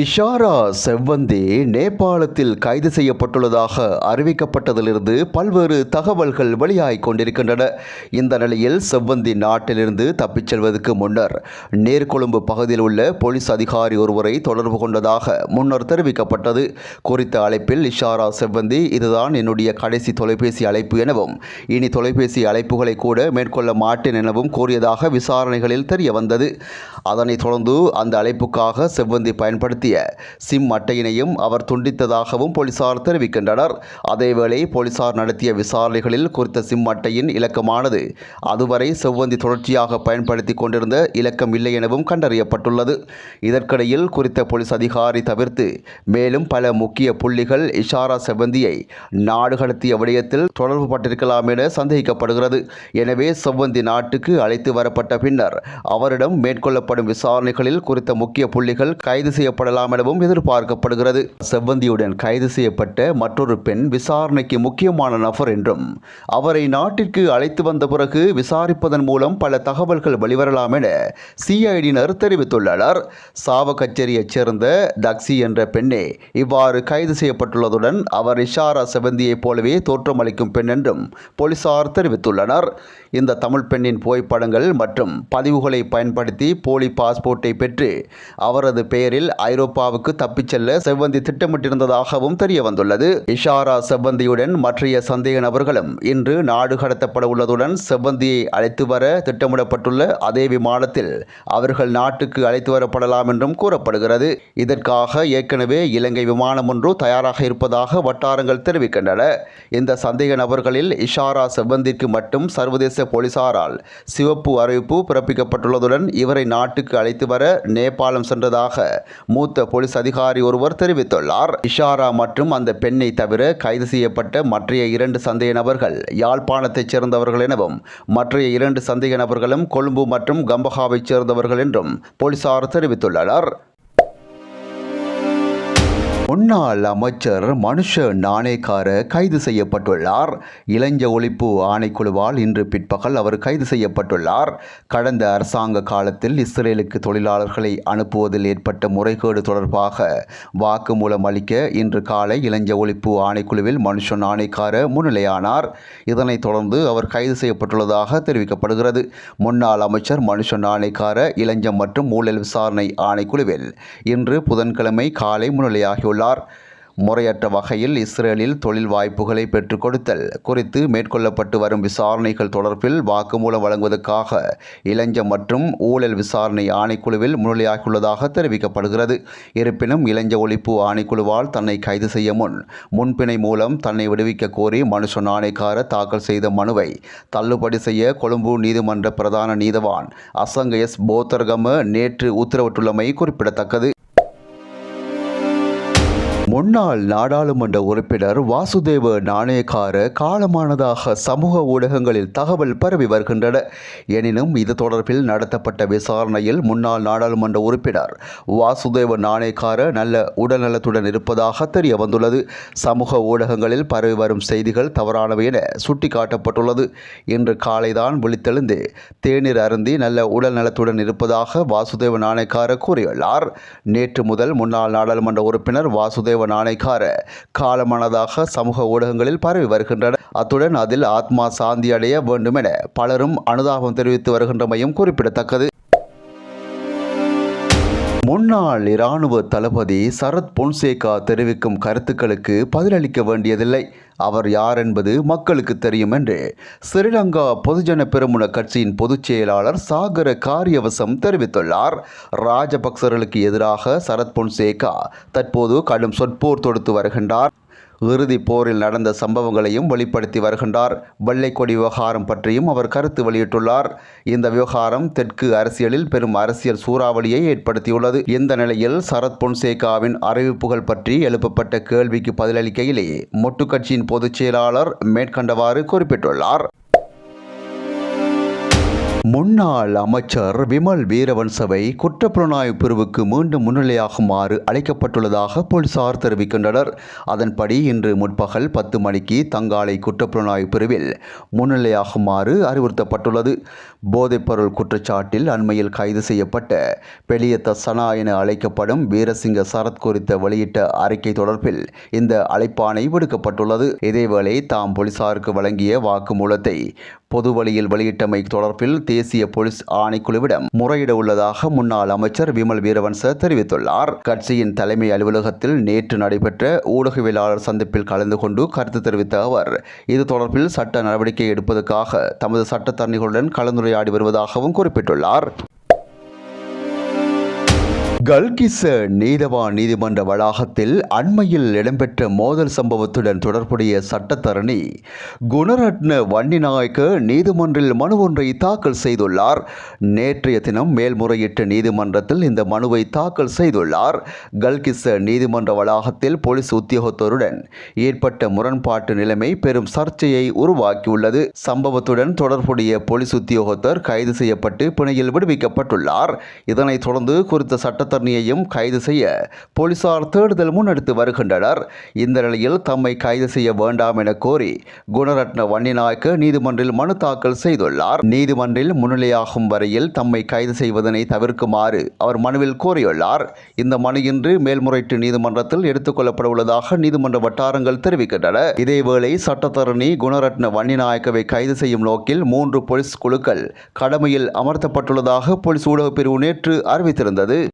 இஷாரா செவ்வந்தி நேபாளத்தில் கைது செய்யப்பட்டுள்ளதாக அறிவிக்கப்பட்டதிலிருந்து பல்வேறு தகவல்கள் வெளியாகிக் கொண்டிருக்கின்றன. இந்த நிலையில் செவ்வந்தி நாட்டிலிருந்து தப்பிச் செல்வதற்கு முன்னர் நேர்கொழும்பு பகுதியில் உள்ள போலீஸ் அதிகாரி ஒருவரை தொடர்பு கொண்டதாக முன்னர் தெரிவிக்கப்பட்டது. குறித்த அழைப்பில் இஷாரா செவ்வந்தி இதுதான் என்னுடைய கடைசி தொலைபேசி அழைப்பு எனவும் இனி தொலைபேசி அழைப்புகளை கூட மேற்கொள்ள மாட்டேன் எனவும் கூறியதாக விசாரணைகளில் தெரிய வந்தது அதனைத் தொடர்ந்து அந்த அழைப்புக்காக செவ்வந்தி பயன்படுத்தி செலுத்திய சிம் அட்டையினையும் அவர் துண்டித்ததாகவும் போலீசார் தெரிவிக்கின்றனர். அதேவேளை போலீசார் நடத்திய விசாரணைகளில் குறித்த சிம் அட்டையின் இலக்கமானது அதுவரை செவ்வந்தி தொடர்ச்சியாக பயன்படுத்தி கொண்டிருந்த இலக்கம் இல்லை எனவும் கண்டறியப்பட்டுள்ளது. இதற்கிடையில் குறித்த போலீஸ் அதிகாரி தவிர்த்து மேலும் பல முக்கிய புள்ளிகள் இஷாரா செவ்வந்தியை நாடு கடத்திய விடயத்தில் தொடர்பு பட்டிருக்கலாம் என சந்தேகிக்கப்படுகிறது. எனவே செவ்வந்தி நாட்டுக்கு அழைத்து வரப்பட்ட பின்னர் அவரிடம் மேற்கொள்ளப்படும் விசாரணைகளில் குறித்த முக்கிய புள்ளிகள் கைது செய்யப்பட செய்யப்படலாம் எனவும் எதிர்பார்க்கப்படுகிறது. செவ்வந்தியுடன் கைது செய்யப்பட்ட மற்றொரு பெண் விசாரணைக்கு முக்கியமான நபர் என்றும் அவரை நாட்டிற்கு அழைத்து வந்த பிறகு விசாரிப்பதன் மூலம் பல தகவல்கள் வெளிவரலாம் என சிஐடியினர் தெரிவித்துள்ளனர். சாவகச்சேரியைச் சேர்ந்த தக்சி என்ற பெண்ணே இவ்வாறு கைது செய்யப்பட்டுள்ளதுடன் அவர் இஷாரா செவந்தியைப் போலவே தோற்றமளிக்கும் பெண் என்றும் போலீசார் தெரிவித்துள்ளனர். இந்த தமிழ் பெண்ணின் புகைப்படங்கள் மற்றும் பதிவுகளை பயன்படுத்தி போலி பாஸ்போர்ட்டை பெற்று அவரது பெயரில் ஐரோப்பாவுக்கு தப்பிச் செல்ல செவ்வந்தி திட்டமிட்டிருந்ததாகவும் தெரிய வந்துள்ளது இஷாரா செவ்வந்தியுடன் மற்றைய சந்தேக நபர்களும் இன்று நாடு கடத்தப்பட உள்ளதுடன் செவ்வந்தியை அழைத்து வர திட்டமிடப்பட்டுள்ள அதே விமானத்தில் அவர்கள் நாட்டுக்கு அழைத்து வரப்படலாம் என்றும் கூறப்படுகிறது. இதற்காக ஏற்கனவே இலங்கை விமானம் ஒன்று தயாராக இருப்பதாக வட்டாரங்கள் தெரிவிக்கின்றன. இந்த சந்தேக நபர்களில் இஷாரா செவ்வந்திற்கு மட்டும் சர்வதேச போலீசாரால் சிவப்பு அறிவிப்பு பிறப்பிக்கப்பட்டுள்ளதுடன் இவரை நாட்டுக்கு அழைத்து வர நேபாளம் சென்றதாக மூத்த போலீஸ் அதிகாரி ஒருவர் தெரிவித்துள்ளார். இஷாரா மற்றும் அந்த பெண்ணை தவிர கைது செய்யப்பட்ட மற்றைய இரண்டு சந்தேக நபர்கள் யாழ்ப்பாணத்தைச் சேர்ந்தவர்கள் எனவும் மற்றைய இரண்டு சந்தேக நபர்களும் கொழும்பு மற்றும் கம்பஹாவைச் சேர்ந்தவர்கள் என்றும் போலீசார் தெரிவித்துள்ளனர். முன்னாள் அமைச்சர் மனுஷ நாணயக்கார கைது செய்யப்பட்டுள்ளார். இளைஞ ஒழிப்பு ஆணைக்குழுவால் இன்று பிற்பகல் அவர் கைது செய்யப்பட்டுள்ளார். கடந்த அரசாங்க காலத்தில் இஸ்ரேலுக்கு தொழிலாளர்களை அனுப்புவதில் ஏற்பட்ட முறைகேடு தொடர்பாக வாக்குமூலம் அளிக்க இன்று காலை இளைஞ ஒழிப்பு ஆணைக்குழுவில் மனுஷ நாணயக்கார முன்னிலையானார். இதனைத் தொடர்ந்து அவர் கைது செய்யப்பட்டுள்ளதாக தெரிவிக்கப்படுகிறது. முன்னாள் அமைச்சர் மனுஷ நாணயக்கார இளைஞம் மற்றும் ஊழல் விசாரணை ஆணைக்குழுவில் இன்று புதன்கிழமை காலை முன்னிலையாகியுள்ளார். உள்ளார் முறையற்ற வகையில் இஸ்ரேலில் தொழில் வாய்ப்புகளை பெற்றுக் கொடுத்தல் குறித்து மேற்கொள்ளப்பட்டு வரும் விசாரணைகள் தொடர்பில் வாக்குமூலம் வழங்குவதற்காக இளஞ்சம் மற்றும் ஊழல் விசாரணை ஆணைக்குழுவில் முன்னிலையாகியுள்ளதாக தெரிவிக்கப்படுகிறது. இருப்பினும் இளஞ்ச ஒழிப்பு ஆணைக்குழுவால் தன்னை கைது செய்ய முன் முன்பிணை மூலம் தன்னை விடுவிக்க கோரி மனுஷ ஆணைக்கார தாக்கல் செய்த மனுவை தள்ளுபடி செய்ய கொழும்பு நீதிமன்ற பிரதான நீதவான் அசங்க எஸ் போத்தர்கம நேற்று உத்தரவிட்டுள்ளமை குறிப்பிடத்தக்கது. முன்னாள் நாடாளுமன்ற உறுப்பினர் வாசுதேவ நாணயக்கார காலமானதாக சமூக ஊடகங்களில் தகவல் பரவி வருகின்றன. எனினும் இது தொடர்பில் நடத்தப்பட்ட விசாரணையில் முன்னாள் நாடாளுமன்ற உறுப்பினர் வாசுதேவ நாணயக்கார நல்ல உடல்நலத்துடன் இருப்பதாக தெரிய வந்துள்ளது. சமூக ஊடகங்களில் பரவி வரும் செய்திகள் தவறானவை என சுட்டிக்காட்டப்பட்டுள்ளது. இன்று காலைதான் விழித்தெழுந்து தேநீர் அருந்தி நல்ல உடல் நலத்துடன் இருப்பதாக வாசுதேவ நாணயக்கார கூறியுள்ளார். நேற்று முதல் முன்னாள் நாடாளுமன்ற உறுப்பினர் வாசுதேவ தேவ ஆணைக்கார. காலமானதாக சமூக ஊடகங்களில் பரவி வருகின்றன. அத்துடன் அதில் ஆத்மா சாந்தி அடைய வேண்டும் என பலரும் அனுதாபம் தெரிவித்து வருகின்றமையும் குறிப்பிடத்தக்கது. முன்னாள் இராணுவ தளபதி சரத் பொன்சேகா தெரிவிக்கும் கருத்துக்களுக்கு பதிலளிக்க வேண்டியதில்லை. அவர் யார் என்பது மக்களுக்கு தெரியும் என்று ஸ்ரீலங்கா பொதுஜன பெருமுன கட்சியின் பொதுச் செயலாளர் சாகர காரியவசம் தெரிவித்துள்ளார். ராஜபக்சர்களுக்கு எதிராக சரத் பொன்சேகா தற்போது கடும் சொற்போர் தொடுத்து வருகின்றார். இறுதிப் போரில் நடந்த சம்பவங்களையும் வெளிப்படுத்தி வருகின்றார். வெள்ளைக்கொடி விவகாரம் பற்றியும் அவர் கருத்து வெளியிட்டுள்ளார். இந்த விவகாரம் தெற்கு அரசியலில் பெரும் அரசியல் சூறாவளியை ஏற்படுத்தியுள்ளது. இந்த நிலையில் சரத் பொன்சேகாவின் அறிவிப்புகள் பற்றி எழுப்பப்பட்ட கேள்விக்கு பதிலளிக்கையிலே மொட்டு கட்சியின் பொதுச் செயலாளர் மேற்கண்டவாறு குறிப்பிட்டுள்ளார். முன்னாள் அமைச்சர் விமல் வீரவன்சவை குற்றப்புலனாய்வு பிரிவுக்கு மீண்டும் முன்னிலையாகுமாறு அழைக்கப்பட்டுள்ளதாக போலீசார் தெரிவிக்கின்றனர். அதன்படி இன்று முற்பகல் பத்து மணிக்கு தங்காலை குற்றப்புலனாய்வு பிரிவில் முன்னிலையாகுமாறு அறிவுறுத்தப்பட்டுள்ளது. போதைப்பொருள் குற்றச்சாட்டில் அண்மையில் கைது செய்யப்பட்ட பெலியத்த சனா என அழைக்கப்படும் வீரசிங்க சரத் குறித்த வெளியிட்ட அறிக்கை தொடர்பில் இந்த அழைப்பானை விடுக்கப்பட்டுள்ளது. இதேவேளை தாம் போலீசாருக்கு வழங்கிய வாக்குமூலத்தை பொது வழியில் வெளியிட்டமை தொடர்பில் தேசிய போலீஸ் ஆணைக்குழுவிடம் முறையிட உள்ளதாக முன்னாள் அமைச்சர் விமல் வீரவன்ச தெரிவித்துள்ளார். கட்சியின் தலைமை அலுவலகத்தில் நேற்று நடைபெற்ற ஊடகவியலாளர் சந்திப்பில் கலந்து கொண்டு கருத்து தெரிவித்த அவர் இது தொடர்பில் சட்ட நடவடிக்கை எடுப்பதற்காக தமது சட்டத்தரணிகளுடன் கலந்துரையாடி வருவதாகவும் குறிப்பிட்டுள்ளார். கல்கிச நீதவான் நீதிமன்ற வளாகத்தில் அண்மையில் இடம்பெற்ற மோதல் சம்பவத்துடன் தொடர்புடைய சட்டத்தரணி குணரட்ன வன்னிநாயக்க நீதிமன்றில் மனு ஒன்றை தாக்கல் செய்துள்ளார். நேற்றைய தினம் மேல்முறையீட்டு நீதிமன்றத்தில் இந்த மனுவை தாக்கல் செய்துள்ளார். கல்கிச நீதிமன்ற வளாகத்தில் போலீஸ் உத்தியோகத்தருடன் ஏற்பட்ட முரண்பாட்டு நிலைமை பெரும் சர்ச்சையை உருவாக்கியுள்ளது. சம்பவத்துடன் தொடர்புடைய போலீஸ் உத்தியோகத்தர் கைது செய்யப்பட்டு பிணையில் விடுவிக்கப்பட்டுள்ளார். இதனைத் தொடர்ந்து குறித்த சட்டத்தரணியையும் கைது செய்ய போலீசார் தேடுதல் முன்னெடுத்து வருகின்றனர். இந்த நிலையில் தம்மை கைது செய்ய வேண்டாம் என கோரி குணரட்ன வன்னிநாயக்க நீதிமன்றில் மனு தாக்கல் செய்துள்ளார். நீதிமன்றில் முன்னிலையாகும் வரையில் தம்மை கைது செய்வதனை தவிர்க்குமாறு அவர் மனுவில் கோரியுள்ளார். இந்த மனு இன்று மேல்முறையீட்டு நீதிமன்றத்தில் எடுத்துக் கொள்ளப்பட உள்ளதாக நீதிமன்ற வட்டாரங்கள் தெரிவிக்கின்றன. இதேவேளை சட்டத்தரணி குணரட்ன வன்னிநாயக்கவை கைது செய்யும் நோக்கில் மூன்று போலீஸ் குழுக்கள் கடமையில் அமர்த்தப்பட்டுள்ளதாக போலீஸ் ஊடகப் பிரிவு நேற்று அறிவித்திருந்தது.